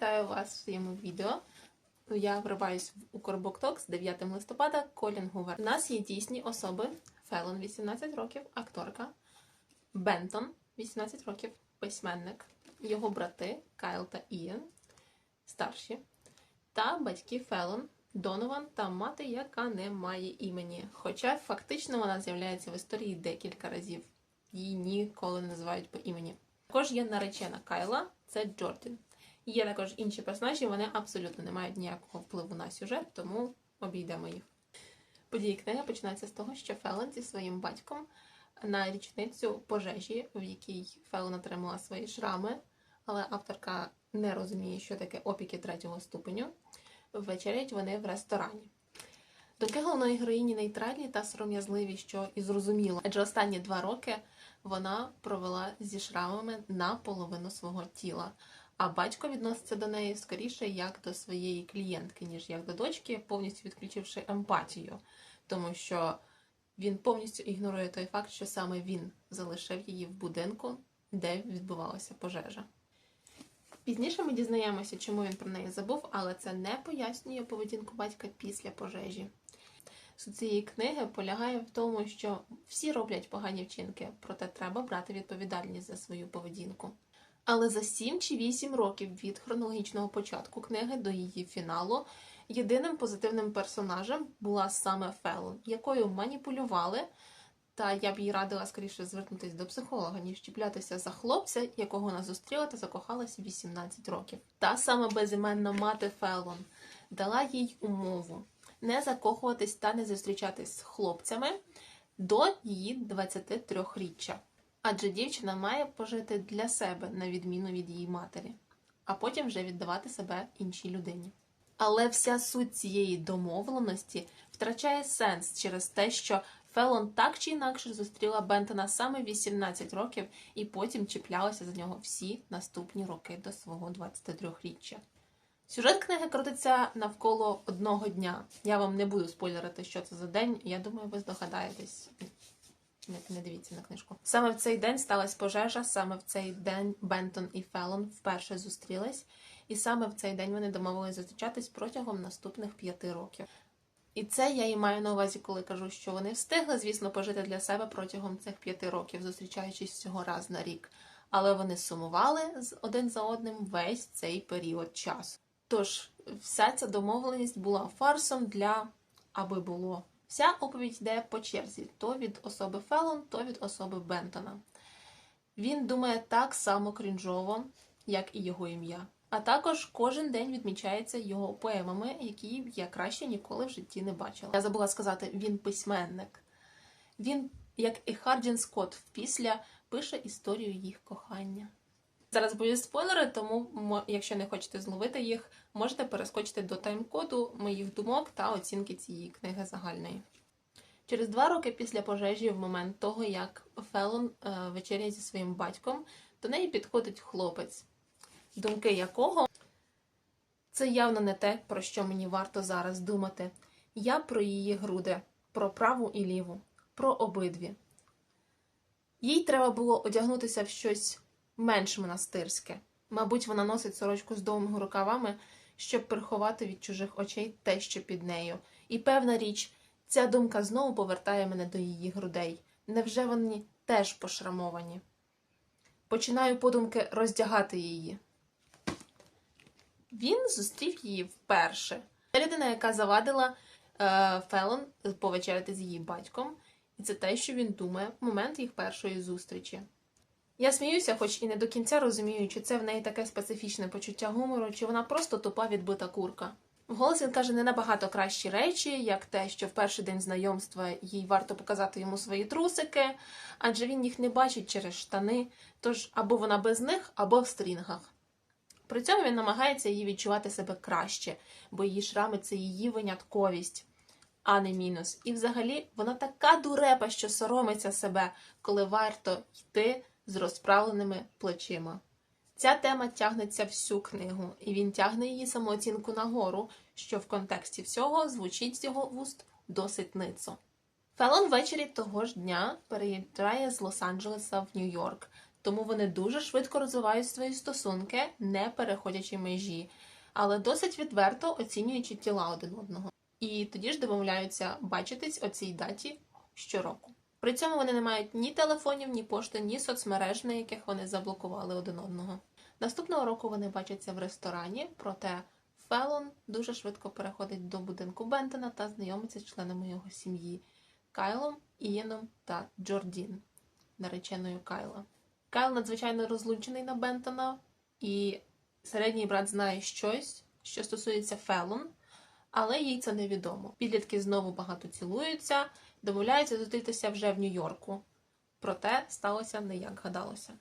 вітаю вас в своєму відео. Я вриваюсь в Укрбукток з 9 листопада Колін Гувер. У нас є дійсні особи: Фелон 18 років, акторка, Бентон 18 років, письменник, його брати Кайл та Ієн, старші, та батьки Фелон, Донован та мати, яка не має імені. Хоча фактично вона з'являється в історії декілька разів. Її ніколи не називають по імені. Також є наречена Кайла, це Джордан. Є також інші персонажі, вони абсолютно не мають ніякого впливу на сюжет, тому обійдемо їх. Події книги починаються з того, що Фелон зі своїм батьком на річницю пожежі, в якій Фелон отримала свої шрами, але авторка не розуміє, що таке опіки третього ступеню. Вечерять вони в ресторані. Думки головної героїні нейтральні та сором'язливі, що і зрозуміло. Адже останні два роки вона провела зі шрамами на половину свого тіла. А батько відноситься до неї скоріше як до своєї клієнтки, ніж як до дочки, повністю відключивши емпатію, тому що він повністю ігнорує той факт, що саме він залишив її в будинку, де відбувалася пожежа. Пізніше ми дізнаємося, чому він про неї забув, але це не пояснює поведінку батька після пожежі. Суть цієї книги полягає в тому, що всі роблять погані вчинки, проте треба брати відповідальність за свою поведінку. Але за 7 чи 8 років від хронологічного початку книги до її фіналу єдиним позитивним персонажем була саме Фелон, якою маніпулювали. Та я б їй радила скоріше звернутися до психолога, ніж чіплятися за хлопця, якого вона зустріла та закохалась 18 років. Та саме безіменна мати Фелон дала їй умову не закохуватись та не зустрічатись з хлопцями до її 23-річчя. Адже дівчина має пожити для себе, на відміну від її матері, а потім вже віддавати себе іншій людині. Але вся суть цієї домовленості втрачає сенс через те, що Фелон так чи інакше зустріла Бентона саме 18 років і потім чіплялася за нього всі наступні роки до свого 23-річчя. Сюжет книги крутиться навколо одного дня. Я вам не буду спойлерити, що це за день. Я думаю, ви здогадаєтесь. Не, не дивіться на книжку. Саме в цей день сталася пожежа, саме в цей день Бентон і Фелон вперше зустрілись, і саме в цей день вони домовились зустрічатись протягом наступних п'яти років. І це я і маю на увазі, коли кажу, що вони встигли, звісно, пожити для себе протягом цих п'яти років, зустрічаючись всього раз на рік. Але вони сумували з один за одним весь цей період часу. Тож, вся ця домовленість була фарсом для аби було. Вся оповідь йде по черзі: то від особи Фелон, то від особи Бентона. Він думає так само крінжово, як і його ім'я. А також кожен день відмічається його поемами, які я краще ніколи в житті не бачила. Я забула сказати, він письменник. Він, як і Харджін Скотт після, пише історію їх кохання. Зараз будуть спойлери, тому, якщо не хочете зловити їх, можете перескочити до тайм-коду моїх думок та оцінки цієї книги загальної. Через два роки після пожежі, в момент того, як Фелон е, вечеряє зі своїм батьком, до неї підходить хлопець, думки якого це явно не те, про що мені варто зараз думати. Я про її груди, про праву і ліву, про обидві. Їй треба було одягнутися в щось менш монастирське. Мабуть, вона носить сорочку з довгими рукавами, щоб приховати від чужих очей те, що під нею. І певна річ, ця думка знову повертає мене до її грудей. Невже вони теж пошрамовані? Починаю подумки роздягати її. Він зустрів її вперше. Це людина, яка завадила е, Фелон повечеряти з її батьком, і це те, що він думає в момент їх першої зустрічі. Я сміюся, хоч і не до кінця розумію, чи це в неї таке специфічне почуття гумору, чи вона просто тупа відбита курка. Вголос він каже не набагато кращі речі, як те, що в перший день знайомства їй варто показати йому свої трусики, адже він їх не бачить через штани, тож або вона без них, або в стрінгах. При цьому він намагається її відчувати себе краще, бо її шрами це її винятковість, а не мінус. І взагалі вона така дурепа, що соромиться себе, коли варто йти з розправленими плечима. Ця тема тягнеться всю книгу, і він тягне її самооцінку нагору, що в контексті всього звучить з його вуст досить ницо. Фелон ввечері того ж дня переїжджає з Лос-Анджелеса в Нью-Йорк, тому вони дуже швидко розвивають свої стосунки, не переходячи межі, але досить відверто оцінюючи тіла один одного. І тоді ж домовляються бачитись о цій даті щороку. При цьому вони не мають ні телефонів, ні пошти, ні соцмереж, на яких вони заблокували один одного. Наступного року вони бачаться в ресторані, проте Фелон дуже швидко переходить до будинку Бентона та знайомиться з членами його сім'ї Кайлом, Ієном та Джордін, нареченою Кайла. Кайл надзвичайно розлучений на Бентона, і середній брат знає щось, що стосується Фелон, але їй це невідомо. Підлітки знову багато цілуються, домовляються зустрітися вже в Нью-Йорку. Проте сталося не як гадалося.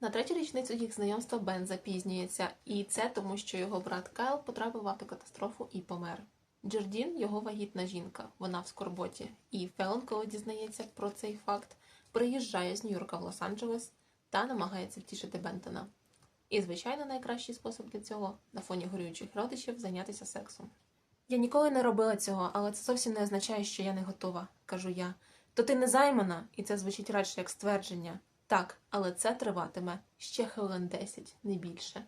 На третю річницю їх знайомства Бен запізнюється, і це тому, що його брат Кайл потрапив в автокатастрофу і помер. Джордін його вагітна жінка, вона в скорботі. І Фелон, коли дізнається про цей факт, приїжджає з Нью-Йорка в Лос-Анджелес та намагається втішити Бентона. І, звичайно, найкращий спосіб для цього на фоні горюючих родичів зайнятися сексом. Я ніколи не робила цього, але це зовсім не означає, що я не готова, кажу я. То ти не займана, і це звучить радше як ствердження. Так, але це триватиме ще хвилин 10, не більше.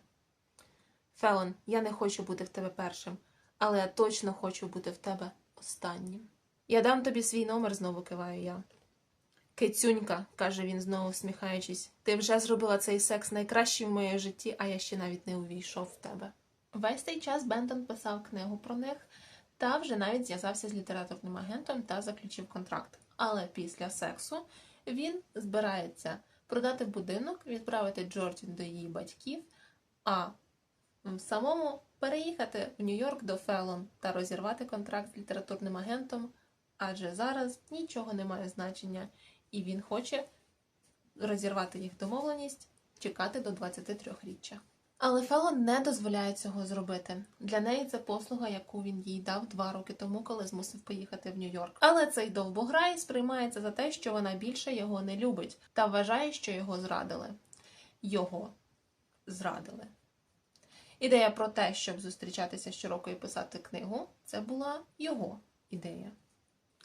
Фелон, я не хочу бути в тебе першим, але я точно хочу бути в тебе останнім. Я дам тобі свій номер, знову киваю я. Кицюнька, каже він, знову всміхаючись, ти вже зробила цей секс найкращий в моєму житті, а я ще навіть не увійшов в тебе. Весь цей час Бентон писав книгу про них та вже навіть зв'язався з літературним агентом та заключив контракт. Але після сексу він збирається продати будинок, відправити Джорджін до її батьків, а самому переїхати в Нью-Йорк до Фелон та розірвати контракт з літературним агентом, адже зараз нічого не має значення, і він хоче розірвати їх домовленість, чекати до 23-річчя. Але Фелон не дозволяє цього зробити. Для неї це послуга, яку він їй дав два роки тому, коли змусив поїхати в Нью-Йорк. Але цей довбограй сприймається за те, що вона більше його не любить, та вважає, що його зрадили. Його зрадили. Ідея про те, щоб зустрічатися щороку і писати книгу, це була його ідея.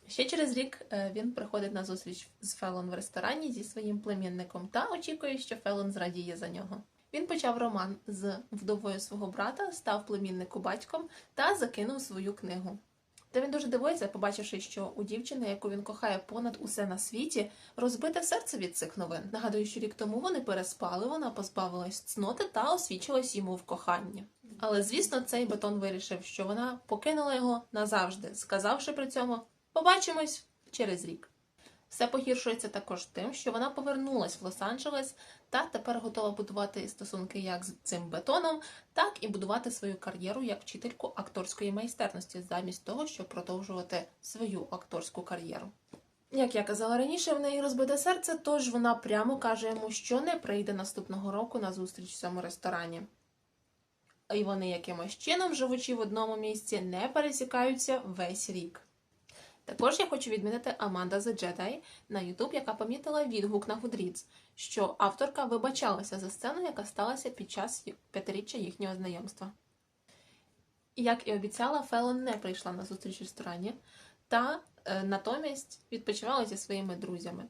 Ще через рік е, він приходить на зустріч з Фелон в ресторані зі своїм племінником та очікує, що Фелон зрадіє за нього. Він почав роман з вдовою свого брата, став племіннику батьком та закинув свою книгу. Та він дуже дивується, побачивши, що у дівчини, яку він кохає понад усе на світі, розбите серце від цих новин. Нагадую, що рік тому вони переспали, вона позбавилась цноти та освічилась йому в коханні. Але звісно, цей бетон вирішив, що вона покинула його назавжди, сказавши при цьому побачимось через рік. Все погіршується також тим, що вона повернулась в Лос-Анджелес та тепер готова будувати стосунки як з цим бетоном, так і будувати свою кар'єру як вчительку акторської майстерності, замість того, щоб продовжувати свою акторську кар'єру. Як я казала раніше, в неї розбите серце, тож вона прямо каже йому, що не прийде наступного року на зустріч в цьому ресторані. І вони якимось чином, живучи в одному місці, не пересікаються весь рік. Також я хочу відмінити Аманда The Jedi на YouTube, яка помітила відгук на Goodreads, що авторка вибачалася за сцену, яка сталася під час п'ятиріччя їхнього знайомства. Як і обіцяла, Фелон не прийшла на зустріч в ресторані та е, натомість відпочивала зі своїми друзями.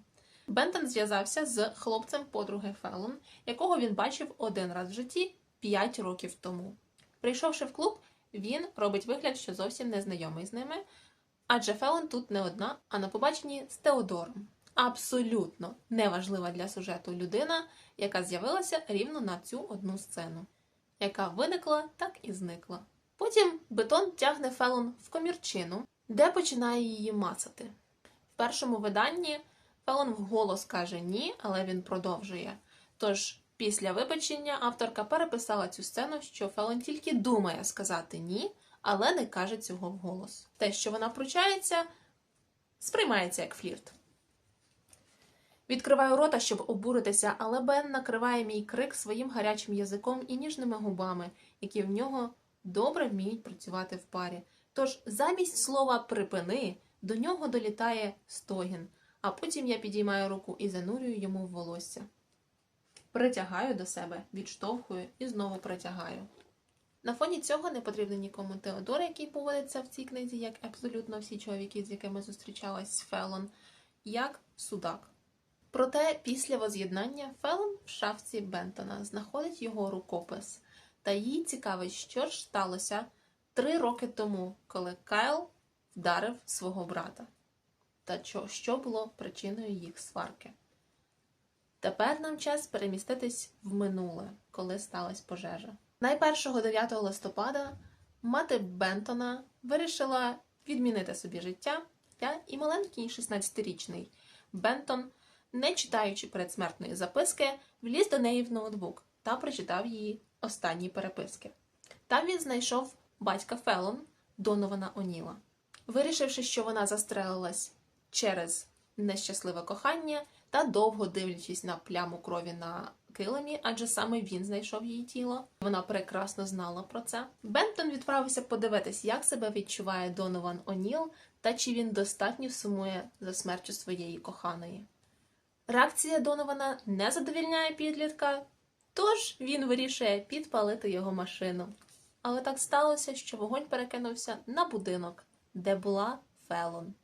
Бентон зв'язався з хлопцем подруги Фелон, якого він бачив один раз в житті 5 років тому. Прийшовши в клуб, він робить вигляд, що зовсім не знайомий з ними, адже Фелон тут не одна, а на побаченні з Теодором. Абсолютно неважлива для сюжету людина, яка з'явилася рівно на цю одну сцену, яка виникла, так і зникла. Потім бетон тягне Фелон в комірчину, де починає її мацати. В першому виданні Фелон вголос каже ні, але він продовжує. Тож, після вибачення авторка переписала цю сцену, що Фелон тільки думає сказати ні, але не каже цього вголос. Те, що вона пручається, сприймається як флірт. Відкриваю рота, щоб обуритися, але Бен накриває мій крик своїм гарячим язиком і ніжними губами, які в нього добре вміють працювати в парі. Тож замість слова припини до нього долітає стогін, а потім я підіймаю руку і занурюю йому в волосся. Притягаю до себе, відштовхую і знову притягаю. На фоні цього не потрібно нікому Теодор, який поводиться в цій книзі, як абсолютно всі чоловіки, з якими зустрічалась Фелон, як судак. Проте після воз'єднання Фелон в шафці Бентона знаходить його рукопис, та їй цікавить, що ж сталося три роки тому, коли Кайл вдарив свого брата, та що, було причиною їх сварки. Тепер нам час переміститись в минуле, коли сталася пожежа. Найпершого 9 листопада мати Бентона вирішила відмінити собі життя, Я і маленький 16-річний Бентон, не читаючи передсмертної записки, вліз до неї в ноутбук та прочитав її останні переписки. Там він знайшов батька Фелон Донована Оніла. Вирішивши, що вона застрелилась через нещасливе кохання та довго дивлячись на пляму крові на килимі, адже саме він знайшов її тіло. Вона прекрасно знала про це. Бентон відправився подивитись, як себе відчуває Донован Оніл та чи він достатньо сумує за смертю своєї коханої. Реакція Донована не задовільняє підлітка, тож він вирішує підпалити його машину. Але так сталося, що вогонь перекинувся на будинок, де була Фелон.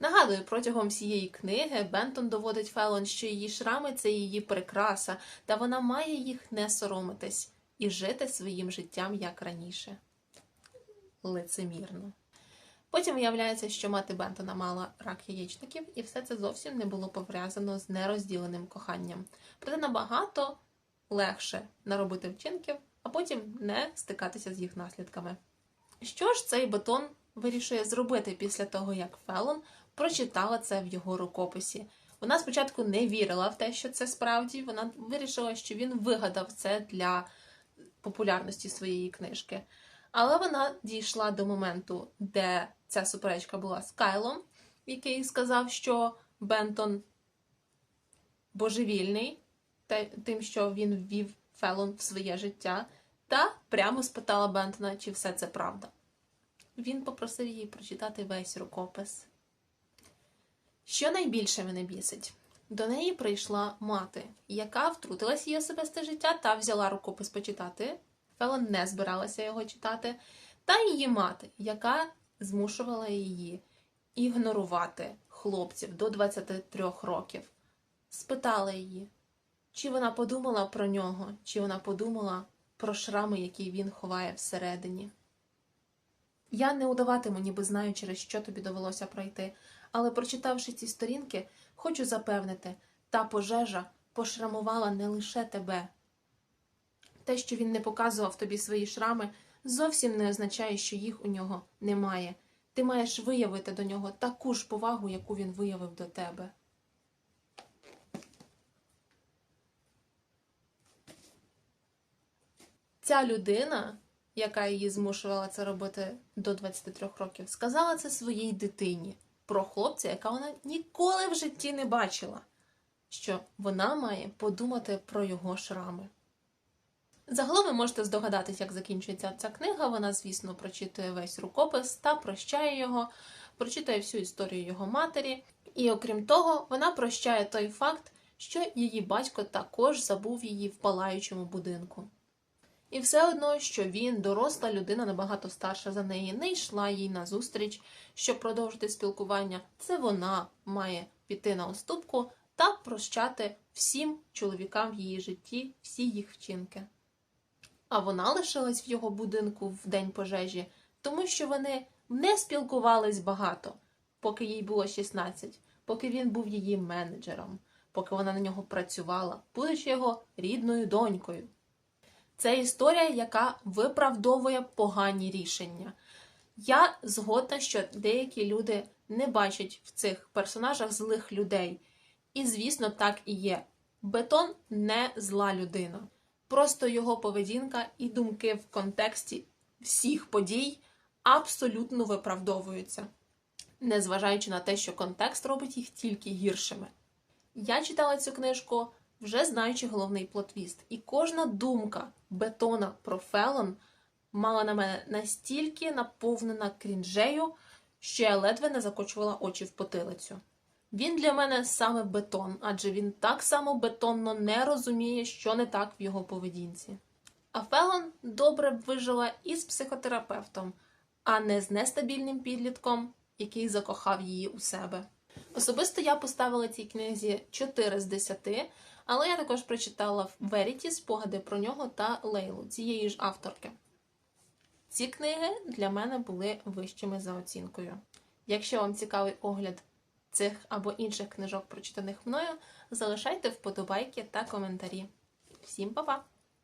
Нагадую, протягом всієї книги Бентон доводить Фелон, що її шрами це її прикраса, та вона має їх не соромитись і жити своїм життям як раніше. Лицемірно. Потім виявляється, що мати Бентона мала рак яєчників, і все це зовсім не було пов'язано з нерозділеним коханням. Проте набагато легше наробити вчинків, а потім не стикатися з їх наслідками. Що ж цей бетон вирішує зробити після того, як Фелон прочитала це в його рукописі? Вона спочатку не вірила в те, що це справді. Вона вирішила, що він вигадав це для популярності своєї книжки. Але вона дійшла до моменту, де ця суперечка була з Кайлом, який сказав, що Бентон божевільний, тим, що він ввів Фелон в своє життя, та прямо спитала Бентона, чи все це правда. Він попросив її прочитати весь рукопис. Що найбільше мене бісить? До неї прийшла мати, яка втрутилась в її особисте життя та взяла рукопис почитати. Фелон не збиралася його читати, та її мати, яка змушувала її ігнорувати хлопців до 23 років. Спитала її, чи вона подумала про нього, чи вона подумала про шрами, які він ховає всередині. Я не удаватиму, ніби знаю, через що тобі довелося пройти, але, прочитавши ці сторінки, хочу запевнити, та пожежа пошрамувала не лише тебе. Те, що він не показував тобі свої шрами, зовсім не означає, що їх у нього немає. Ти маєш виявити до нього таку ж повагу, яку він виявив до тебе. Ця людина, яка її змушувала це робити до 23 років, сказала це своїй дитині про хлопця, яка вона ніколи в житті не бачила, що вона має подумати про його шрами. Загалом ви можете здогадатись, як закінчується ця книга. Вона, звісно, прочитує весь рукопис та прощає його, прочитує всю історію його матері. І окрім того, вона прощає той факт, що її батько також забув її в палаючому будинку. І все одно, що він, доросла людина набагато старша за неї, не йшла їй на зустріч, щоб продовжити спілкування. Це вона має піти на уступку та прощати всім чоловікам в її житті всі їх вчинки. А вона лишилась в його будинку в день пожежі, тому що вони не спілкувались багато, поки їй було 16, поки він був її менеджером, поки вона на нього працювала, будучи його рідною донькою. Це історія, яка виправдовує погані рішення. Я згодна, що деякі люди не бачать в цих персонажах злих людей. І, звісно, так і є. Бетон не зла людина. Просто його поведінка і думки в контексті всіх подій абсолютно виправдовуються, незважаючи на те, що контекст робить їх тільки гіршими. Я читала цю книжку, вже знаючи головний плотвіст, і кожна думка бетона про Фелон мала на мене настільки наповнена крінжею, що я ледве не закочувала очі в потилицю. Він для мене саме бетон, адже він так само бетонно не розуміє, що не так в його поведінці. А Фелон добре б вижила із психотерапевтом, а не з нестабільним підлітком, який закохав її у себе. Особисто я поставила цій книзі 4 з 10, але я також прочитала в Веріті спогади про нього та Лейлу цієї ж авторки. Ці книги для мене були вищими за оцінкою. Якщо вам цікавий огляд цих або інших книжок, прочитаних мною, залишайте вподобайки та коментарі. Всім па-па!